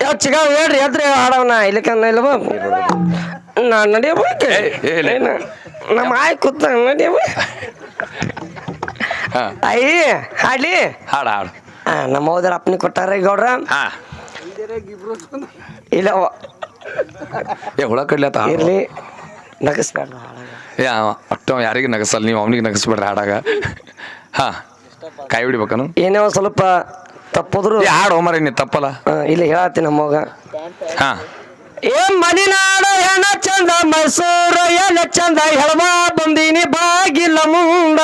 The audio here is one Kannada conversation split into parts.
ಯಾವ ಚಿಗಾವ್ ಹೇಳ್ರಿ ಎದ್ರಿ ಆಡವನ ಇಲ್ಲಕನ್ನ ಇಲ್ಲವ ನಾ ನಡಿಯವ. ನಮ್ಮ ಆಯ್ ಕೂತ ನಡಿಯವ ಹಾ. ಅಯ್ಯ ಹಾಡ್ಲಿ. ಹಾಡು ಹಾಡು. ಆ, ನಮ್ಮ ಹೋದ್ರ ಅಪ್ಪನಿ ಕೊಟ್ಟಾರ ಗೌಡ್ರ ಹಾ. ಇಲ್ಲ ಏ ಹುಳ ಕಡ್ಲತ್ತ ಇರ್ಲಿ. ನಗಸ್ಬೇಡ ಏ ಅವ ಯಾರಿಗೆ ನಗಸಲ್ಲ ನೀವು ಅವನಿಗೆ ನಗಸ್ಬೇಡ್ರಿ ಹಾಡಾಗ. ಹಾ ಕೈ ಹಿಡಿಬೇಕನು? ಏನೇ ಒಂದ್ ಸ್ವಲ್ಪ ತಪ್ಪದ್ರು. ಹಾಡು ಹೋಮರಿ ನೀ ತಪ್ಪಲ್ಲ. ಇಲ್ಲಿ ಹೇಳತ್ತಿ ನಮ್ಮೋಗ ಹಾ. ಏ ಮನಿನಾಡ ಹೆಣ ಚಂದ ಮೈಸೂರು ಎಲೆ ಚಂದ ಹೆಳವಾ ಬಂದೀನಿ ಬಾಗಿಲ ಮುಂದ.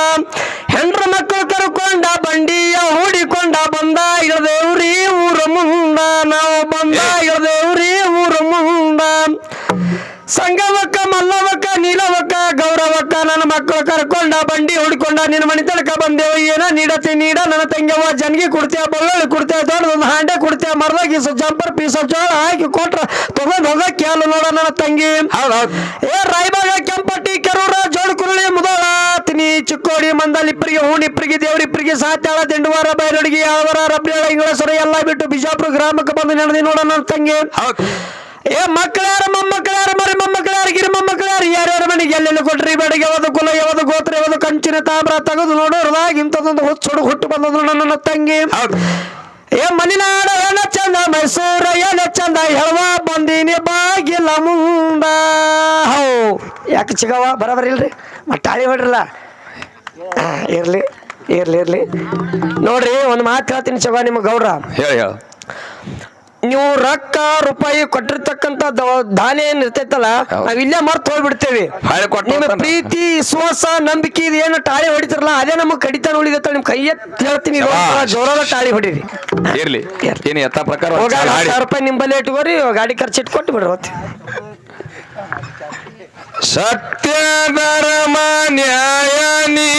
ಸಂಗವಕ್ಕ ಮಲ್ಲವಕ್ಕ ನೀಲವಕ್ಕ ಗೌರವಕ್ಕ ನನ್ನ ಮಕ್ಕಳು ಕರ್ಕೊಂಡ ಬಂಡಿ ಹುಡ್ಕೊಂಡ ನಿನ್ನ ಮನೆ ತನಕ ಬಂದೆವು. ಏನ ನೀಡತಿ ನೀಡ ನನ್ನ ತಂಗ್ಯವ ಜನ್ಗಿ ಕುಡ್ತೀಯ ಬಳ್ಳೊಳ್ಳಿ ಕೊಡ್ತೇವ ದೊಡ್ಡದೊಂದು ಹಾಂಡೆ ಕುಡ್ತೀಯ ಮರದಾಗಿಸು ಜಂಪರ್ ಪೀಸ ಜೋಳ ಹಾಕಿ ಕೊಟ್ರ ತಗೊಂಡ್ ಹೋಗ ಕೇಳು ನೋಡ ನನ್ನ ತಂಗಿ. ಏ ರಾಯಬಾಗ ಕೆಂಪಟ್ಟಿ ಕೆರೂರ ಜೋಡ್ಕುರುಳಿ ಮುದೋಳ ತಿನಿ ಚಿಕ್ಕೋಡಿ ಮಂದಲ್ ಇಪ್ಪರಿಗೆ ಹೂಣ್ ಇಪ್ಪರಿಗೆ ದೇವ್ರ ಇಪ್ಪರಿಗೆ ಸಾತ್ಯಾಳ ದಿಂಡವಾರ ಬೈರಡಿಗೆ ಯಾವರ ರಬ್ಬೇಳ ಇಂಗಳಸರ ಎಲ್ಲ ಬಿಟ್ಟು ಬಿಜಾಪುರ ಗ್ರಾಮಕ್ಕೆ ಬಂದು ನಡೆದಿ ನೋಡ ನನ್ನ ತಂಗಿ. ಏ ಮಕ್ಕಳಾರ ಮೊಮ್ಮಕ್ಕಳಾರ ಮರಿ ಮೊಮ್ಮಕ್ಕಳಾರ ಗಿರಿ ಮೊಮ್ಮಕ್ಕಳಾರ ಯಾರ್ಯಾರ ಮನೆಗೆ ಎಲ್ಲೆಲ್ಲಿ ಕೊಟ್ರಿ? ಬೇಡಿಗೆ ಯಾವುದು ಕುಲ ಯಾವುದು ಗೋತ್ರ ಯಾವುದು ಕಂಚಿನ ತಾಮ್ರ ತೆಗೆದು ನೋಡೋರ್ದಾಗ ಇಂಥದೊಂದು ಹುಚ್ಚುಡು ಹುಟ್ಟು ಬಂದದ್ರು ನನ್ನ ತಂಗಿ. ಏ ಮನಿನಾಡ ಎಣ ಚಂದ ಮೈಸೂರ ಏನ ಚಂದ ಹೇಳುವ ಬಂದೀನಿ ಬಾಗಿಲ ಮುಂದ. ಹೌ. ಯಾಕೆ ಚಿಗವ ಬರಬರ ಇಲ್ರಿ? ಮತ್ತೆ ಆಳಿ ಹೊಡ್ರಲ್ಲ ಇರ್ಲಿ ಇರ್ಲಿ ಇರ್ಲಿ. ನೋಡ್ರಿ ಒಂದು ಮಾತು ಹೇಳ್ತೀನಿ ಚಗ ನಿಮ್ಮ ಗೌಡ್ರ. ಹೇಳಿ ಹೇಳು. ರೊಕ್ಕ ರೂಪಾಯಿ ಕೊಟ್ಟಿರ್ತಕ್ಕಂತ ದಾನ ಏನ್ ಇರ್ತೈತಲ್ಲ. ನಾವ್ ಇಲ್ಲೇ ಮರ್ತು ಹೋಗ್ಬಿಡ್ತೇವಿ. ನಿಮ್ಮ ಪ್ರೀತಿ ವಿಶ್ವಾಸ ನಂಬಿಕೆ ಇದು ಏನು ತಾಳಿ ಹೊಡಿತಾರಲ್ಲ ಅದೇ ನಮ್ಗೆ ಕಡಿತಾನ ಉಳಿದತ್ತ ನಿಮ್ ಕೈ ಹೇಳ್ತೀನಿ. ಜೋರಾದ ತಾಳಿ ಹೊಡೀರಿ. ಇರ್ಲಿ. ಏನ್ ಎತ್ತ ಪ್ರಕಾರ ರೂಪಾಯಿ ಸಾವಿರ ರೂಪಾಯಿ ನಿಂಬಲ್ಲಿ ಇಟ್ಕೋರಿ ಗಾಡಿ ಖರ್ಚು ಇಟ್ಕೊಟ್ಟು ಬಿಡ್ರಿ ಸತ್ಯ ಧರ್ಮ ನ್ಯಾಯ ನೀ